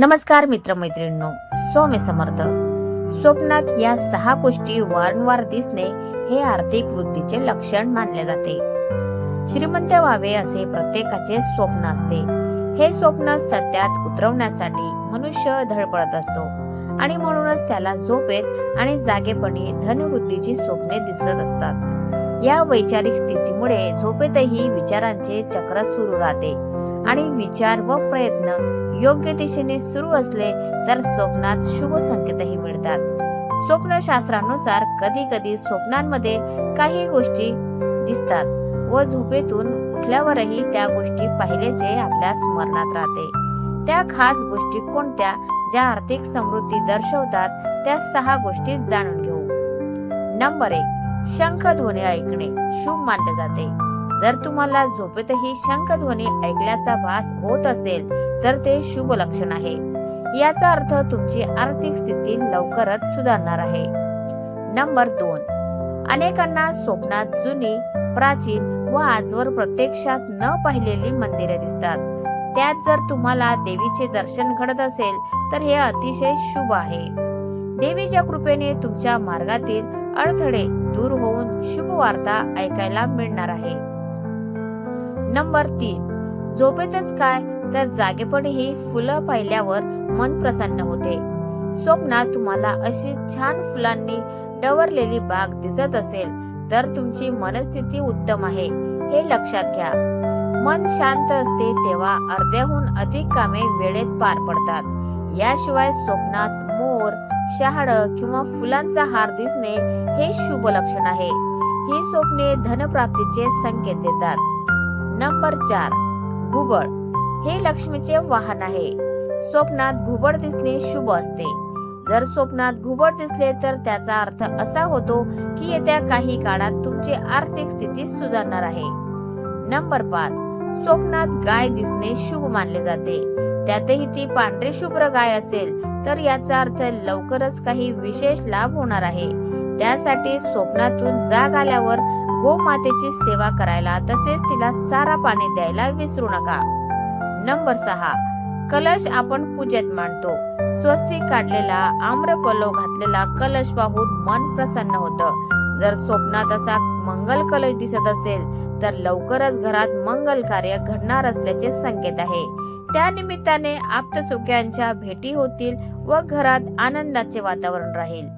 नमस्कार मित्रमैत्रिणींनो स्वामी समर्थ. स्वप्नात या सहा गोष्टी वारंवार दिसणे हे आर्थिक वृद्धीचे लक्षण मानले जाते. श्रीमंत व्हावे असे प्रत्येकाचे स्वप्न असते. हे स्वप्न सत्यात उतरवण्यासाठी मनुष्य धडपडत असतो आणि म्हणूनच त्याला झोपेत आणि जागेपणी धनवृद्धीची स्वप्ने दिसत असतात. या वैचारिक स्थितीमुळे झोपेतही विचारांचे चक्र सुरू राहते. आणि विचार व प्रयत्न योग्य दिशेने सुरू असले तर स्वप्नात शुभ संकेतही मिळतात. स्वप्नशास्त्रानुसार कधी कधी स्वप्नांमध्ये काही गोष्टी दिसतात व झोपेतून उठल्यावरही त्या गोष्टी पाहिल्याचे आपल्या स्मरणात राहते. त्या खास गोष्टी कोणत्या ज्या आर्थिक समृद्धी दर्शवतात त्या सहा गोष्टी जाणून घेऊ. नंबर एक शंखध्वनी ऐकणे शुभ मानले जाते. जर तुम्हाला झोपेतही शंखध्वनी ऐकल्याचा भास होत असेल तर ते शुभ लक्षण आहे. याचा अर्थ तुमची आर्थिक स्थिती लवकरच सुधारणार आहे. नंबर दोन. अनेकांना स्वप्नात जुनी प्राचीन व आजवर प्रत्यक्षात न पाहिलेली मंदिरे दिसतात. त्यात जर तुम्हाला देवीचे दर्शन घडत असेल तर हे अतिशय शुभ आहे. देवीच्या कृपेने तुमच्या मार्गातील अडथळे दूर होऊन शुभ वार्ता ऐकायला मिळणार आहे. नंबर तीन. झोपेतच काय? तर जागेपणीही फुलं पाहिल्यावर मन प्रसन्न होते. स्वप्नात तुम्हाला अशी छान फुलांनी डवरलेली बाग दिसत असेल तर तुमची मनस्थिती उत्तम आहे हे लक्षात घ्या. मन शांत असते तेव्हा अर्ध्याहून अधिक कामे वेळेत पार पडतात. याशिवाय स्वप्नात मोर शहाड किंवा फुलांचा हार दिसणे हे शुभ लक्षण आहे. ही स्वप्ने धनप्राप्तीचे संकेत देतात. नंबर चार घुबड. हे लक्ष्मीचे वाहन आहे. स्वप्नात घुबड दिसणे शुभ असते. जर स्वप्नात घुबड दिसले तर त्याचा अर्थ असा होतो की येत्या काही काळात तुमची आर्थिक स्थिती सुधारणार आहे. नंबर पाच स्वप्नात गाय दिसणे शुभ मानले जाते. त्यातही ती पांढरी शुभ्र गाय असेल तर याचा अर्थ लवकरच काही विशेष लाभ होणार आहे. त्यासाठी स्वप्नातून जाग आल्यावर गोमातेची सेवा करायला तसेच तिला चारा पाणी द्यायला विसरू नका. नंबर सहा. कलश आपण पूजेत मांडतो. स्वस्तिक काढलेला आम्रपलव घातलेला कलश पाहून मन प्रसन्न होतं. जर स्वप्नात असा मंगल कलश दिसत असेल तर लवकरच घरात मंगल कार्य घडणार असल्याचे संकेत आहे. त्या निमित्ताने आप्तसुख्यांच्या भेटी होतील व घरात आनंदाचे वातावरण राहील.